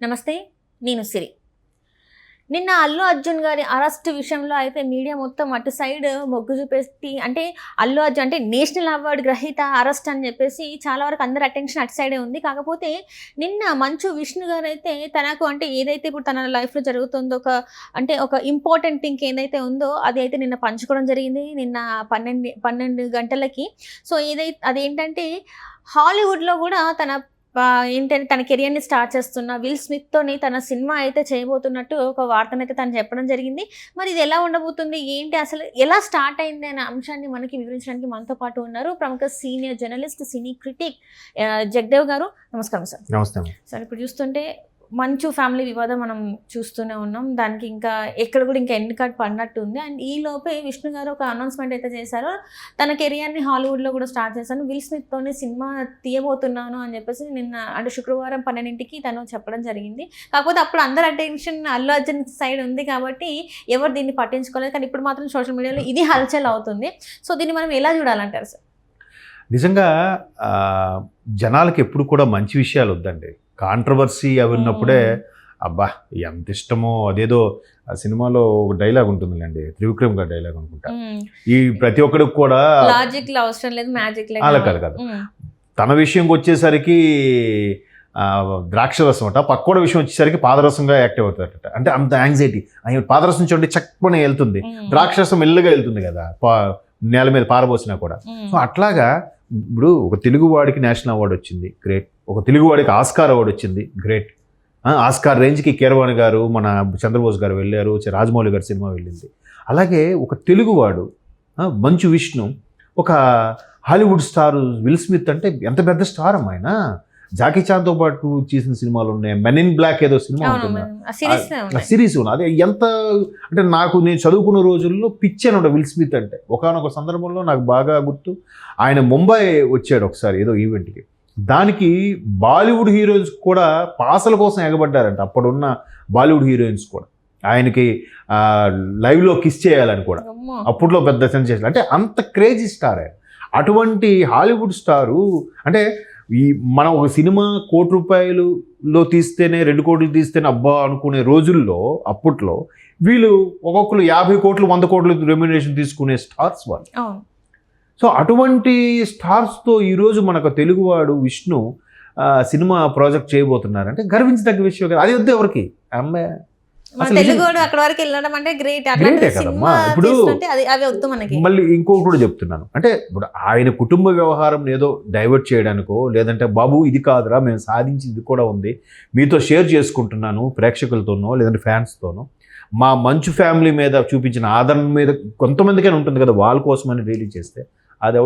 నమస్తే నేను సిరి. నిన్న అల్లు అర్జున్ గారి అరెస్ట్ విషయంలో అయితే మీడియా మొత్తం అటు సైడ్ మొగ్గు చూపెట్టి అంటే అల్లు అర్జున్ అంటే నేషనల్ అవార్డు గ్రహీత అరెస్ట్ అని చెప్పేసి చాలా వరకు అందరి అటెన్షన్ అటు సైడే ఉంది. కాకపోతే నిన్న మంచు విష్ణు గారు అయితే తనకు అంటే ఏదైతే ఇప్పుడు తన లైఫ్లో జరుగుతుందో ఒక అంటే ఒక ఇంపార్టెంట్ థింగ్ ఏదైతే ఉందో అది అయితే నిన్న పంచుకోవడం జరిగింది. నిన్న పన్నెండు పన్నెండు గంటలకి. సో ఏదైతే అదేంటంటే హాలీవుడ్లో కూడా తన ఏంటంటే తన కెరియర్ని స్టార్ట్ చేస్తున్న విల్ స్మిత్తోని తన సినిమా అయితే చేయబోతున్నట్టు ఒక వార్తనైతే తను చెప్పడం జరిగింది. మరి ఇది ఎలా ఉండబోతుంది? ఏంటి అసలు ఎలా స్టార్ట్ అయింది అనే అంశాన్ని మనకి వివరించడానికి మనతో పాటు ఉన్నారు ప్రముఖ senior journalist cine critic Jagadev గారు. నమస్కారం సార్. నమస్తే. సార్ ఇప్పుడు చూస్తుంటే మంచు ఫ్యామిలీ వివాదం మనం చూస్తూనే ఉన్నాం. దానికి ఇంకా ఎక్కడ కూడా ఇంకా ఎండ్ కార్డ్ పడినట్టు ఉంది. అండ్ ఈ లోపే విష్ణు గారు ఒక అనౌన్స్మెంట్ అయితే చేశారో. తన కెరియర్ని హాలీవుడ్లో కూడా స్టార్ట్ చేశాను. విల్ స్మిత్తోనే సినిమా తీయబోతున్నాను అని చెప్పేసి నిన్న అంటే శుక్రవారం పన్నెండింటికి తను చెప్పడం జరిగింది. కాకపోతే అప్పుడు అందరు అటెన్షన్ అల్లు అర్జున్ సైడ్ ఉంది కాబట్టి ఎవరు దీన్ని పట్టించుకోలేదు. కానీ ఇప్పుడు మాత్రం సోషల్ మీడియాలో ఇది హల్చల్ అవుతుంది. సో దీన్ని మనం ఎలా చూడాలంటారు సార్ నిజంగా జనాలకు జనాలకి ఎప్పుడు కూడా మంచి విషయాలు వద్దండి. కాంట్రవర్సీ అవి ఉన్నప్పుడే అబ్బా ఎంత ఇష్టమో అదేదో ఆ సినిమాలో ఒక డైలాగ్ ఉంటుందిలేండి త్రివిక్రమ్ గారి డైలాగ్ అనుకుంటా. ఈ ప్రతి ఒక్కడికి కూడా లాజిక్ అవసరం లేదు మ్యాజిక్ అలా కాదు కాదు. తన విషయంకి వచ్చేసరికి ఆ, ద్రాక్షరసం అట పక్కోడ విషయం వచ్చేసరికి పాదరసంగా యాక్టివ్ అవుతాడట అంటే అంత యాంగ్జైటీ ఆయన పాదరసం చూడండి చక్కని వెళ్తుంది. ద్రాక్షరసం మెల్లగా వెళ్తుంది కదా నేల మీద పారబోసినా కూడా. సో అట్లాగా ఇప్పుడు ఒక తెలుగువాడికి నేషనల్ అవార్డు వచ్చింది గ్రేట్. ఒక తెలుగువాడికి ఆస్కార్ అవార్డు వచ్చింది గ్రేట్. ఆస్కార్ రేంజ్కి కీరవాణి గారు మన చంద్రబోస్ గారు వెళ్ళారు రాజమౌళి గారి సినిమా వెళ్ళింది. అలాగే ఒక తెలుగువాడు మంచు విష్ణు ఒక హాలీవుడ్ స్టార్ విల్ స్మిత్ అంటే ఎంత పెద్ద స్టార్ అమ్మాయినా ఆయన? జాకీ చాన్తో పాటు చేసిన సినిమాలు ఉన్నాయి. మెన్ ఇన్ బ్లాక్ ఏదో సినిమా ఉంటుంది? సిరీస్ ఉన్న అదే ఎంత అంటే నాకు నేను చదువుకున్న రోజుల్లో పిచ్చాను విల్ స్మిత్ అంటే. ఒకనొక సందర్భంలో నాకు బాగా గుర్తు. ఆయన ముంబై వచ్చాడు ఒకసారి ఏదో ఈవెంట్కి దానికి బాలీవుడ్ హీరోయిన్స్ కూడా పాసల కోసం ఎగబడ్డారంట. అప్పుడున్న బాలీవుడ్ హీరోయిన్స్ కూడా. ఆయనకి లైవ్లో కిస్ చేయాలని కూడా. అప్పట్లో పెద్ద సెన్సేషన్ అంటే అంత క్రేజీ స్టార్ ఆయన. అటువంటి హాలీవుడ్ స్టారు అంటే ఈ మనం ఒక సినిమా కోటి రూపాయలులో తీస్తేనే రెండు కోట్లు తీస్తేనే అబ్బా అనుకునే రోజుల్లో అప్పట్లో వీళ్ళు ఒక్కొక్కరు యాభై కోట్లు వంద కోట్లు రెమ్యునరేషన్ తీసుకునే స్టార్స్ వాళ్ళు. సో అటువంటి స్టార్స్తో ఈరోజు మనకు తెలుగువాడు విష్ణు సినిమా ప్రాజెక్ట్ చేయబోతున్నారంటే గర్వించదగ్గ విషయం కదా. అది వద్దు ఎవరికి? అమ్మాయి. అక్కడ వరకు వెళ్ళడం అంటే గ్రేట్ కదమ్మా. ఇప్పుడు- మళ్ళీ ఇంకొకటి కూడా చెప్తున్నాను. అంటే ఇప్పుడు ఆయన కుటుంబ వ్యవహారం ఏదో డైవర్ట్ చేయడానికో లేదంటే బాబు ఇది కాదురా మేము సాధించి ఇది కూడా ఉంది. మీతో షేర్ చేసుకుంటున్నాను ప్రేక్షకులతోనో లేదంటే ఫ్యాన్స్తోనో మా మంచు ఫ్యామిలీ మీద చూపించిన ఆదరణ మీద కొంతమందికైనా ఉంటుంది కదా వాళ్ళ కోసమని రిలీజ్ చేస్తే అది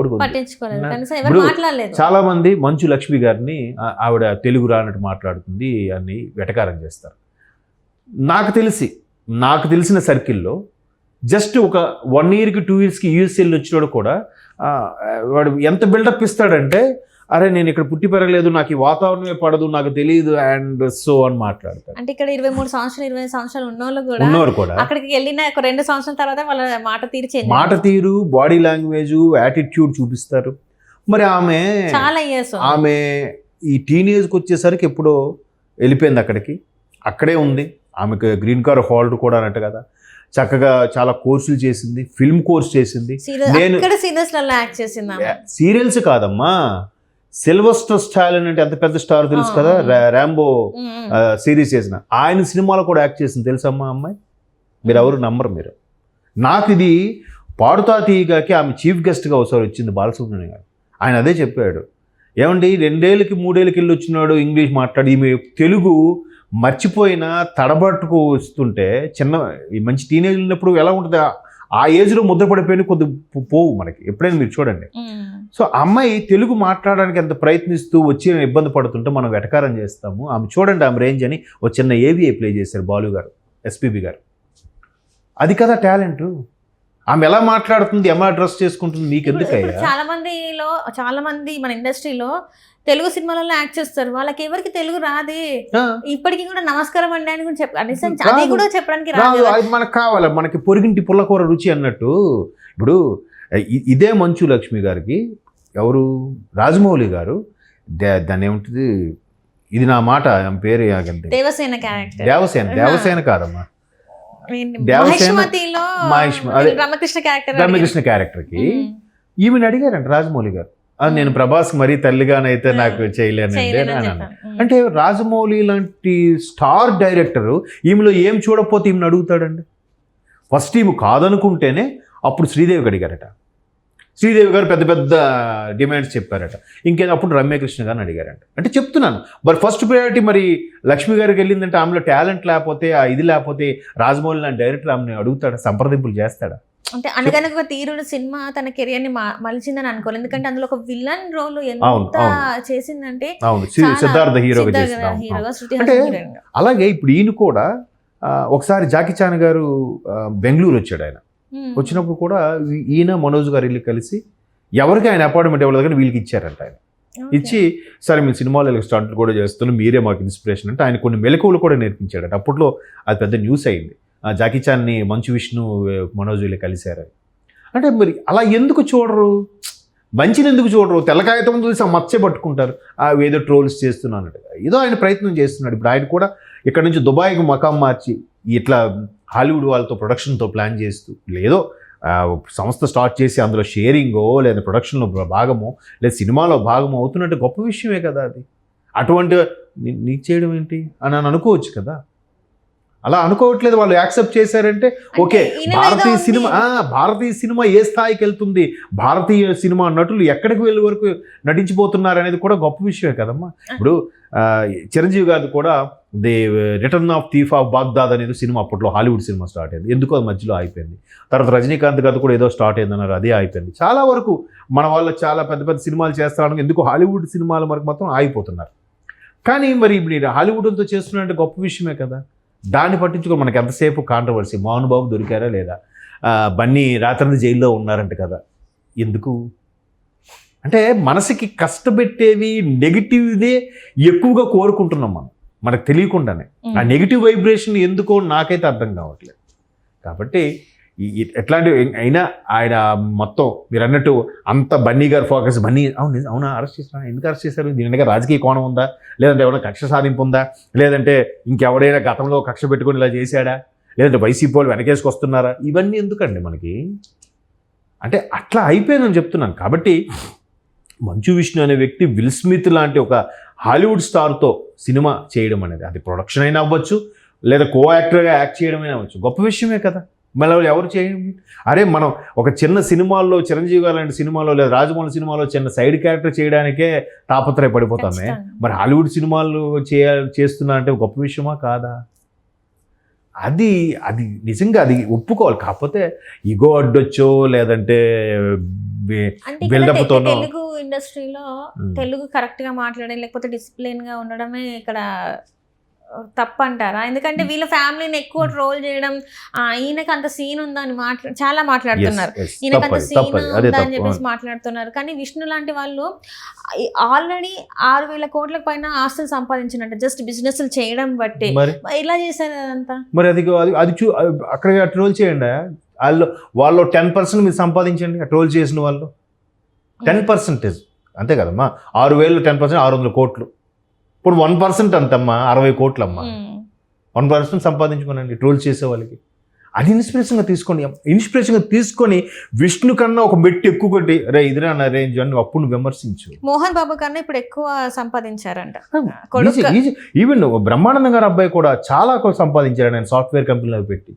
మాట్లాడలేదు. చాలా మంది మంచు లక్ష్మి గారిని ఆవిడ తెలుగు రానట్టు మాట్లాడుతుంది అని వెటకారం చేస్తారు. నాకు తెలిసి నాకు తెలిసిన సర్కిల్లో జస్ట్ ఒక వన్ ఇయర్కి టూ ఇయర్స్కి యూఎస్ఎల్ వచ్చినోడు కూడా వాడు ఎంత బిల్డప్ ఇస్తాడంటే అరే నేను ఇక్కడ పుట్టి పెరగలేదు నాకు ఈ వాతావరణమే పడదు నాకు తెలియదు అండ్ సో అని మాట్లాడతాడు. అంటే ఇక్కడ ఇరవై మూడు సంవత్సరాలు ఇరవై సంవత్సరాలు ఉన్నోళ్ళు కూడా ఉన్నవారు కూడా. అక్కడికి వెళ్ళిన ఒక రెండు సంవత్సరాల తర్వాత వాళ్ళ మాట తీరు మాట తీరు బాడీ లాంగ్వేజ్ యాటిట్యూడ్ చూపిస్తారు. మరి ఆమె చాలా ఇయర్స్ ఆమె ఈ టీనేజ్కి వచ్చేసరికి ఎప్పుడో వెళ్ళిపోయింది అక్కడికి. అక్కడే ఉంది. ఆమెకు గ్రీన్ కార్ హోల్డర్ కూడా అన్నట్టు కదా. చక్కగా చాలా కోర్సులు చేసింది ఫిల్మ్ కోర్స్ చేసింది. నేను-. సీరియల్స్ కాదమ్మా. సిల్వస్టర్ స్టాలిన్ అంటే ఎంత పెద్ద స్టార్ తెలుసు కదా ర్యాంబో సిరీస్ చేసిన. ఆయన సినిమాలో కూడా యాక్ట్ చేసింది తెలుసమ్మా అమ్మాయి? మీరు ఎవరు నమ్మరు మీరు. నాకు ఇది పాడుతా తీయగాకి ఆమె చీఫ్ గెస్ట్గా ఒకసారి వచ్చింది బాలసుబ్రహ్మణ్యం గారు. ఆయన అదే చెప్పాడు. ఏమండి రెండేళ్ళకి మూడేళ్ళకి వెళ్ళి వచ్చినాడు ఇంగ్లీష్ మాట్లాడి ఈమె తెలుగు మర్చిపోయిన తడబట్టుకు వస్తుంటే చిన్న ఈ మంచి టీనేజ్ ఉన్నప్పుడు ఎలా ఉంటుంది? ఆ- ఏజ్లో ముద్ర పడిపోయిన కొద్ది పోవు మనకి. ఎప్పుడైనా మీరు చూడండి. సో అమ్మాయి తెలుగు మాట్లాడడానికి ఎంత ప్రయత్నిస్తూ వచ్చి ఇబ్బంది పడుతుంటే మనం వెటకారం చేస్తాము. ఆమె చూడండి ఆమె రేంజ్ అని ఒక చిన్న ఏవిఏ ప్లే చేశారు బాలు గారు ఎస్పీబి గారు. అది కదా టాలెంట్. ఆమె ఎలా మాట్లాడుతుంది ఎలా డ్రెస్ చేసుకుంటుంది మీకు ఎందుకయ్యా? చాలా మందిలో చాలా మంది మన ఇండస్ట్రీలో తెలుగు సినిమాలలో యాక్ట్ చేస్తారు. వాళ్ళకి ఎవరికి తెలుగు రాదే. ఇప్పటికీ కూడా నమస్కారం అండి అని కూడా కూడా చెప్పడానికి రాదు. అది మనకు కావాలి. మనకి పొరిగింటి పుల్లకూర రుచి అన్నట్టు. ఇప్పుడు ఇదే మంచు లక్ష్మి గారికి ఎవరు? రాజమౌళి గారు. దా- దాన్ని ఏముంటుంది? ఇది నా మాట పేరు దేవసేన క్యారెక్టర్ దేవసేన దేవసేన కాదమ్మా. దేవసేన-. రామకృష్ణ క్యారెక్టర్ రమ్యకృష్ణ క్యారెక్టర్కి ఈమెను అడిగారంట రాజమౌళి గారు. "ఆ, నేను ప్రభాస్ మరీ తల్లిగానైతే నాకు చేయలేనండి అని అన్నాను. అంటే రాజమౌళి లాంటి స్టార్ డైరెక్టర్ ఈమెలో ఏం చూడకపోతే ఈమెను అడుగుతాడండి? ఫస్ట్ ఈమె కాదనుకుంటేనే అప్పుడు శ్రీదేవికి అడిగారట. శ్రీదేవి గారు పెద్ద పెద్ద డిమాండ్స్ చెప్పారట. ఇంకేదో అప్పుడు రమ్యకృష్ణ గారిని అడిగారంట. అంటే చెప్తున్నాను. మరి ఫస్ట్ ప్రయారిటీ మరి లక్ష్మి గారికి వెళ్ళిందంటే ఆమెలో టాలెంట్ లేకపోతే ఆ ఇది లేకపోతే రాజమౌళి లాంటి డైరెక్టర్ ఆమెను అడుగుతాడా సంప్రదింపులు చేస్తాడా? అంటే అనగనగా తీరుడు సినిమా తన కెరియర్ని మలిచిందని అనుకోలేదు ఎందుకంటే అందులో ఒక విలన్ రోల్ ఎంత చేసిందంటే సిద్ధార్థ హీరోగా అంటే. అలాగే ఇప్పుడు ఈయన కూడా ఒకసారి జాకీ చాన్ గారు బెంగళూరు వచ్చాడు ఆయన. వచ్చినప్పుడు కూడా ఈయన మనోజ్ గారు వెళ్ళి కలిసి ఎవరికి ఆయన అపార్ట్మెంట్ ఇవ్వలేదు కానీ వీళ్ళకి ఇచ్చారంట ఆయన. ఇచ్చి సరే మీ సినిమాలు స్టార్ట్ కూడా చేస్తున్నాం మీరే మాకు ఇన్స్పిరేషన్ అంటే ఆయన కొన్ని మెలకువలు కూడా నేర్పించాడట. అప్పట్లో అది పెద్ద న్యూస్ అయింది. ఆ జాకీ చాన్ని మంచు విష్ణు మనోజ్ వీళ్ళు కలిశారు అంటే మరి అలా ఎందుకు చూడరు? మంచిని ఎందుకు చూడరు? తెల్లకాగితం చూసి మచ్చే పట్టుకుంటారు. ఆ ఏదో ట్రోల్స్ చేస్తున్నాను ఏదో ఆయన ప్రయత్నం చేస్తున్నాడు. ఇప్పుడు ఆయన కూడా ఇక్కడ నుంచి దుబాయ్కి మకాం మార్చి ఇట్లా హాలీవుడ్ వాళ్ళతో ప్రొడక్షన్తో ప్లాన్ చేస్తూ లేదో సంస్థ స్టార్ట్ చేసి అందులో షేరింగో లేదా ప్రొడక్షన్లో భాగమో లేదా సినిమాలో భాగమో అవుతున్నట్టు గొప్ప విషయమే కదా అది. అటువంటి నీ- నీకు చేయడం ఏంటి? అని అని అనుకోవచ్చు కదా. అలా అనుకోవట్లేదు వాళ్ళు యాక్సెప్ట్ చేశారంటే ఓకే భారతీయ. సినిమా భారతీయ సినిమా ఏ స్థాయికి వెళ్తుంది? భారతీయ సినిమా నటులు ఎక్కడికి వెళ్ళే వరకు నటించిపోతున్నారు అనేది కూడా గొప్ప విషయమే కదమ్మా. ఇప్పుడు చిరంజీవి గారు కూడా the return of thief of Baghdad అనేది సినిమా అప్పట్లో హాలీవుడ్ సినిమా స్టార్ట్ అయింది. ఎందుకో అది మధ్యలో అయిపోయింది తర్వాత రజనీకాంత్ గారు కూడా ఏదో స్టార్ట్ అయింది అన్నారు అదే అయిపోయింది చాలా వరకు మన వాళ్ళు చాలా పెద్ద పెద్ద సినిమాలు చేస్తారని ఎందుకు హాలీవుడ్ సినిమాల వరకు మాత్రం ఆగిపోతున్నారు. కానీ మరి ఇప్పుడు హాలీవుడ్తో చేస్తున్నట్టు గొప్ప విషయమే కదా. దాన్ని పట్టించుకో మనకి ఎంతసేపు కాంట్రవర్సీ మోహన్ బాబు దొరికారా లేదా? బన్నీ రాత్రి జైల్లో ఉన్నారంట కదా. ఎందుకు? అంటే మనసుకి కష్టపెట్టేవి నెగిటివ్దే ఎక్కువగా కోరుకుంటున్నాం మనం. మనకు తెలియకుండానే. ఆ నెగిటివ్ వైబ్రేషన్ ఎందుకో నాకైతే అర్థం కావట్లేదు. కాబట్టి ఎట్లాంటి అయినా ఆయన మొత్తం మీరు అన్నట్టు అంత బన్నీ గారు ఫోకస్ బన్నీ అవును అవునా అరెస్ట్ చేసిన ఎందుకు అరెస్ట్ చేశారు? దీని వెనక రాజకీయ కోణం ఉందా? లేదంటే ఎవరైనా కక్ష సాధింపు ఉందా? లేదంటే ఇంకెవడైనా గతంలో కక్ష పెట్టుకొని ఇలా చేశాడా? లేదంటే వైసీపీ వాళ్ళు వెనకేసుకొస్తున్నారా ఇవన్నీ ఎందుకండి మనకి? అంటే అట్లా అయిపోయిందని చెప్తున్నాను. కాబట్టి మంచు విష్ణు అనే వ్యక్తి విల్ స్మిత్ లాంటి ఒక హాలీవుడ్ స్టార్తో సినిమా చేయడం అనేది అది ప్రొడక్షన్ అయినా అవ్వచ్చు లేదా కో యాక్టర్గా యాక్ట్ చేయడం అయినా అవ్వచ్చు. గొప్ప విషయమే కదా. మళ్ళీ ఎవరు చేయడం అరే మనం ఒక చిన్న సినిమాల్లో చిరంజీవి గారు లాంటి సినిమాలో లేదా రాజమౌళి సినిమాలో చిన్న సైడ్ క్యారెక్టర్ చేయడానికే తాపత్రయపడిపోతామే. మరి హాలీవుడ్ సినిమాలు చేయ చేస్తున్నా అంటే గొప్ప విషయమా కాదా? అది అది నిజంగా అది ఒప్పుకోవాలి కాకపోతే ఇగో అడ్డొచ్చో లేదంటే తెలుగు ఇండస్ట్రీలో. తెలుగు కరెక్ట్గా మాట్లాడే లేకపోతే డిసిప్లిన్గా ఉండడమే ఇక్కడ తప్పంటారా? ఎందుకంటే వీళ్ళ ఫ్యామిలీని ఎక్కువ ట్రోల్ చేయడం ఈయనకి అంత సీన్ ఉందని మాట్లా చాలా మాట్లాడుతున్నారు. ఈయనకి అంత సీన్ తప్పది. అదే ఉందా అని తప్పు. చెప్పేసి మాట్లాడుతున్నారు. కానీ విష్ణు లాంటి వాళ్ళు ఆల్రెడీ ఆరు వేల కోట్ల పైన ఆస్తులు సంపాదించినట్టు జస్ట్ బిజినెస్ చేయడం బట్టి. ఇలా చేశారు అదంతా? మరి అది అది అది చూ అక్కడ ట్రోల్ చేయండి. వాళ్ళు వాళ్ళు టెన్ పర్సెంట్ మీరు సంపాదించండి ట్రోల్ చేసిన వాళ్ళు. టెన్ పర్సెంటేజ్ అంతే కదమ్మా. ఆరు వేలు టెన్ పర్సెంట్ ఆరు వందల కోట్లు. ఇప్పుడు వన్ పర్సెంట్ అంతమ్మా అరవై కోట్లు అమ్మా ఉమ్. వన్ పర్సెంట్ సంపాదించుకోనండి ట్రోల్ చేసే వాళ్ళకి. అది ఇన్స్పిరేషన్గా తీసుకోండి. ఇన్స్పిరేషన్గా తీసుకొని విష్ణు కన్నా ఒక మెట్టు ఎక్కువ కొట్టి రే ఇదిరా నా రేంజ్ అని అప్పుడు విమర్శించు. మోహన్ బాబు కన్నా ఇప్పుడు ఎక్కువ సంపాదించారంట. ఈవెన్ బ్రహ్మానందం గారి అబ్బాయి కూడా చాలా సంపాదించాడు ఆయన సాఫ్ట్వేర్ కంపెనీలో పెట్టి.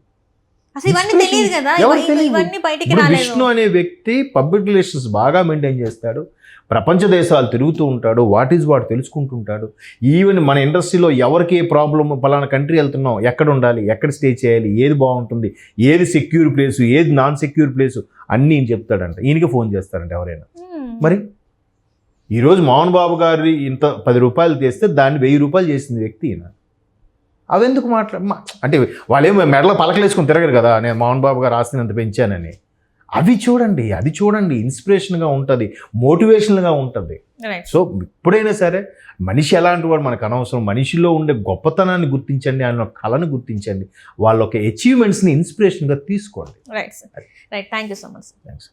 అసలు ఇవన్నీ తెలియదు కదా ఎవరికి ఇవ- తెలియదు? ఇవన్నీ బయటికి ఇప్పుడు రాలేదు. విష్ణు అనే వ్యక్తి పబ్లిక్ రిలేషన్స్ బాగా మెయింటైన్ చేస్తాడు. ప్రపంచ దేశాలు తిరుగుతూ ఉంటాడు. వాట్ ఈజ్ వాట్ తెలుసుకుంటుంటాడు. ఈవెన్ మన ఇండస్ట్రీలో ఎవరికి ఏ ప్రాబ్లమ్ పలానా కంట్రీ వెళ్తున్నాం ఎక్కడ ఉండాలి ఎక్కడ స్టే చేయాలి ఏది బాగుంటుంది ఏది సెక్యూర్ ప్లేసు ఏది నాన్ సెక్యూర్ ప్లేసు అన్నీ ఈయన చెప్తాడంట. ఈయనకి ఫోన్ చేస్తారంట ఎవరైనా. మరి? ఈరోజు మోహన్ బాబు గారి ఇంత పది రూపాయలు తెస్తే దాన్ని వెయ్యి రూపాయలు చేసింది వ్యక్తి ఈయన. అవెందుకు మాట్లా అంటే వాళ్ళేమో మెడలో పలకలేసుకొని తిరగరు కదా నేను మోహన్ బాబు గారు ఆస్తిని అంత పెంచానని. అవి చూడండి అది చూడండి ఇన్స్పిరేషన్గా ఉంటుంది మోటివేషనల్గా ఉంటుంది. Right. సో ఎప్పుడైనా సరే మనిషి ఎలాంటి వాడు మనకు అనవసరం మనిషిలో ఉండే గొప్పతనాన్ని గుర్తించండి ఆయన కళను గుర్తించండి వాళ్ళ ఒక అచీవ్మెంట్స్ని ఇన్స్పిరేషన్గా తీసుకోండి. Right sir right thank you so much thanks